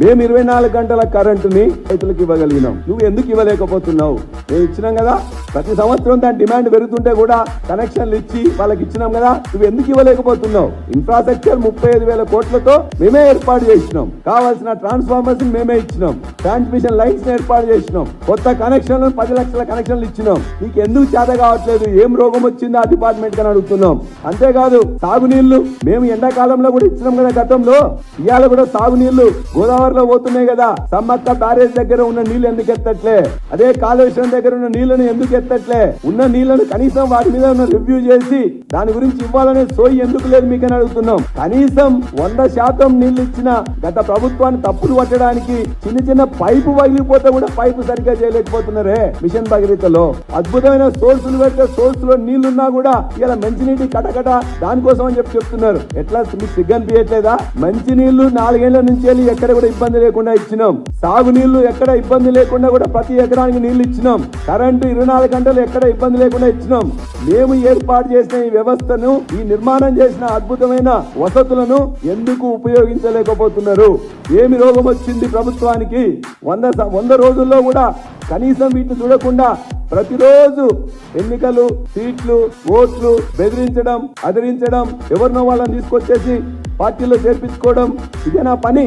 మేము ఇరవై నాలుగు గంటల కరెంటుని రైతులకు ఇవ్వగలిగినాం. నువ్వు ఎందుకు ఇవ్వలేకపోతున్నావు? మేము ఇచ్చినాం కదా? ప్రతి సంవత్సరం దాని డిమాండ్ పెరుగుతుంటే కూడా కనెక్షన్లు ఇచ్చి వాళ్ళకి ఇచ్చినాం కదా. నువ్వు ఎందుకు ఇవ్వలేకపోతున్నావు? ఇన్ఫ్రాస్ట్రక్చర్ ముప్పై ఐదు వేల కోట్లతో మేమే ఏర్పాటు చేసినాం. కావాల్సిన ట్రాన్స్ఫార్మర్స్ మేమే ఇచ్చినాం. ట్రాన్స్మిషన్ లైన్స్ ఏర్పాటు చేసినాం. కొత్త కనెక్షన్లు పది లక్షల కనెక్షన్లు ఇచ్చినాం. నీకు ఎందుకు చేత కావట్లేదు? ఏం రోగం వచ్చిందో ఆ డిపార్ట్మెంట్ కని అడుగుతున్నాం. అంతేకాదు సాగునీళ్ళు మేము ఎండాకాలంలో కూడా ఇచ్చినాం కదా గతంలో. ఇవాళ కూడా సాగునీళ్ళు గోదావరిలో పోతున్నాయి కదా. సమ్మక్క బ్యారేజ్ దగ్గర ఉన్న నీళ్ళు ఎందుకు ఎత్తట్లే? అదే కాళేశ్వరం దగ్గర ఉన్న నీళ్ళను ఎందుకు ఎత్తట్లే ఉన్న నీళ్ళను కనీసం వాటి మీద ఉన్న రివ్యూ చేసి దాని గురించి ఇవ్వాలనే సోయి ఎందుకు లేదు మీకని అడుగుతున్నాం. కనీసం వంద శాతం నీళ్ళు ఇచ్చిన గత ప్రభుత్వాన్ని తప్పులు పట్టడానికి చిన్న చిన్న పైపు పగిలిపోతే కూడా పైపు సరిగ్గా చేయలేకపోతున్నారే మిషన్ భగీరథలో. అద్భుతమైన సోర్సులు పెడితే సోర్స్లో నీళ్ళున్నా కూడా ఇలా మంచినీటి కటకట దానికోసం అని చెప్పి చెప్తున్నారు. ఎట్లా మీకు సిగ్గనిపించట్లేదా మంచి నీళ్ళు నాలుగేళ్ళ నుంచి వెళ్ళి ఎక్కడ కూడా ఇబ్బంది లేకుండా ఇచ్చినాం. సాగు నీళ్ళు ఎక్కడ ఇబ్బంది లేకుండా కూడా ప్రతి ఎకరానికి నీళ్ళు ఇచ్చినాం. కరెంటు ఇరవై నాలుగు గంటలు ఎక్కడ ఇబ్బంది లేకుండా ఇచ్చినాం. మేము ఏర్పాటు చేసిన ఈ వ్యవస్థను ఈ నిర్మాణం చేసిన అద్భుతమైన వసతులను ఎందుకు ఉపయోగించలేకపోతున్నారు? ఏమి రోగం వచ్చింది ప్రభుత్వానికి? వంద వంద రోజుల్లో కూడా కనీసం వీటిని చూడకుండా ప్రతిరోజు ఎన్నికలు సీట్లు ఓట్లు బెదిరించడం అదిరించడం ఎవరినో వాళ్ళని తీసుకొచ్చేసి పార్టీలో చేర్పించుకోవడం ఇదే నా పని?